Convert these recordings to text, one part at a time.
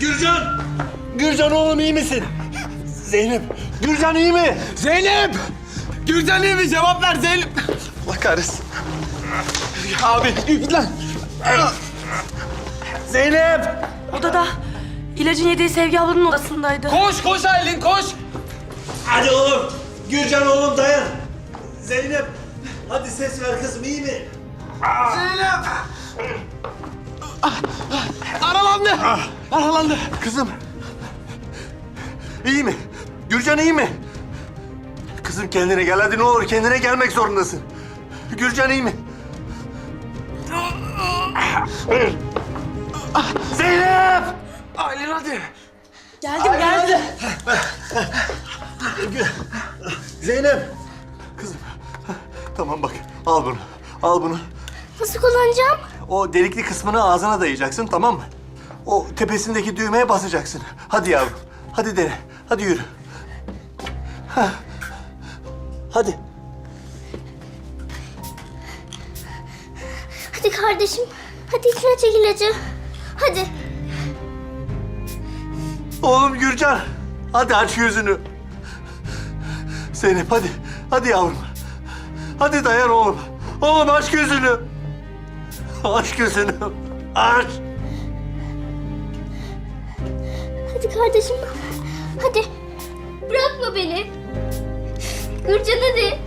Gürcan! Gürcan oğlum iyi misin? Zeynep, Gürcan iyi mi? Zeynep! Gürcan iyi mi? Cevap ver Zeynep. Allah kahretsin. Abi git lan. Zeynep! Odada. İlacın yediği Sevgi ablanın odasındaydı. Koş koş Aylin koş. Hadi oğlum. Gürcan oğlum dayan. Zeynep, hadi ses ver kızım iyi mi? Zeynep. Aralandı. Aralandı. Kızım. İyi mi? Gürcan iyi mi? Kızım kendine gel hadi ne olur kendine gelmek zorundasın. Gürcan iyi mi? Zeynep! Aylin hadi. Geldim geldim. Zeynep! Kızım. Tamam bak al bunu. Al bunu. Nasıl kullanacağım? O delikli kısmını ağzına dayayacaksın tamam mı? O tepesindeki düğmeye basacaksın. Hadi yavrum. Hadi dene. Hadi yürü. Hah. Hadi. Hadi kardeşim. Hadi içine çek ilacı. Hadi. Oğlum Gürcan. Hadi aç gözünü. Zeynep hadi. Hadi yavrum. Hadi dayan oğlum. Oğlum aç gözünü. Aç gözünü. Aç. Hadi kardeşim. Hadi. Bırakma beni. Gürcan hadi.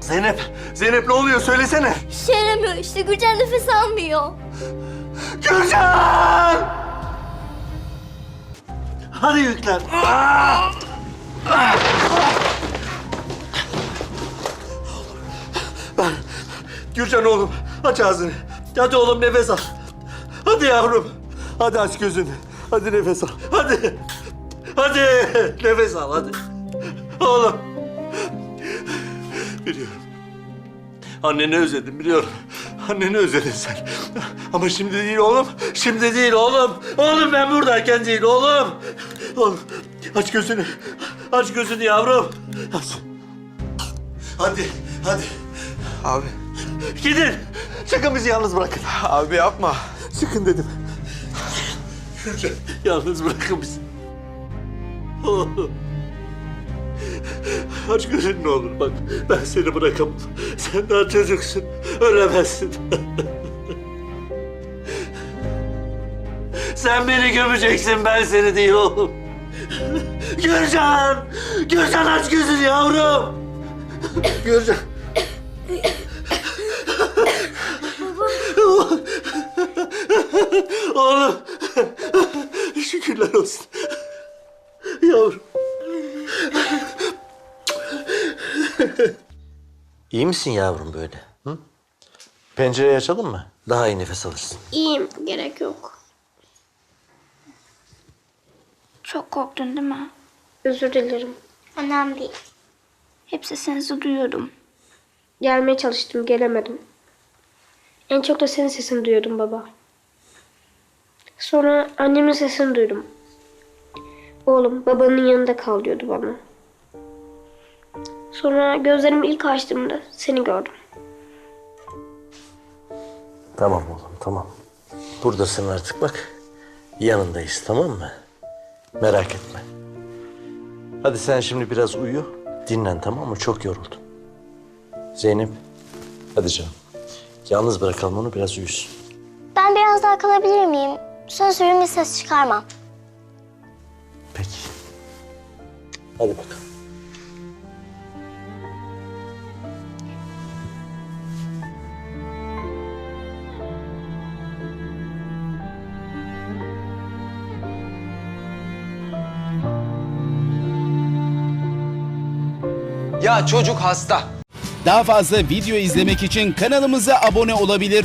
Zeynep. Zeynep ne oluyor söylesene. İşe yaramıyor işte. Gürcan nefes almıyor. Gürcan! Hadi yüklen. Ah! Ah! Gürcan oğlum aç ağzını. Hadi oğlum nefes al. Hadi yavrum. Hadi aç gözünü. Hadi nefes al. Hadi. Hadi nefes al hadi. Oğlum. Biliyorum. Anneni özledim biliyorum. Anneni özledin sen. Ama şimdi değil oğlum. Şimdi değil oğlum. Oğlum ben buradayken değil oğlum. Oğlum aç gözünü. Aç gözünü yavrum. Aç. Hadi, hadi. Abi. Gidin. Sakın bizi yalnız bırakın. Abi yapma. Çıkın dedim. yalnız bırakın bizi. Aç gözünü ne olur bak. Ben seni bırakamam. Sen daha çocuksun. Ölemezsin. Sen beni gömeceksin ben seni değil oğlum. Gürcan! Gürcan aç gözünü yavrum. Gürcan. Oğlum. Şükürler olsun. Yavrum. İyi misin yavrum böyle? Hı? Pencereyi açalım mı? Daha iyi nefes alırsın. İyiyim. Gerek yok. Çok korktun değil mi? Özür dilerim. Önemli değil. Hep sesinizi duyuyordum. Gelmeye çalıştım, gelemedim. En çok da senin sesini duyuyordum baba. Sonra annemin sesini duydum. Oğlum babanın yanında kal diyordu bana. Sonra gözlerimi ilk açtığımda seni gördüm. Tamam oğlum tamam. Buradasın artık bak. Yanındayız tamam mı? Merak etme. Hadi sen şimdi biraz uyu. Dinlen tamam mı? Çok yoruldun. Zeynep. Hadi canım. Yalnız bırakalım onu biraz uyusun. Ben biraz daha kalabilir miyim? Söz veriyorum bir ses çıkarmam. Peki. Hadi bakalım. Ya çocuk hasta. Daha fazla video izlemek için kanalımıza abone olabilir.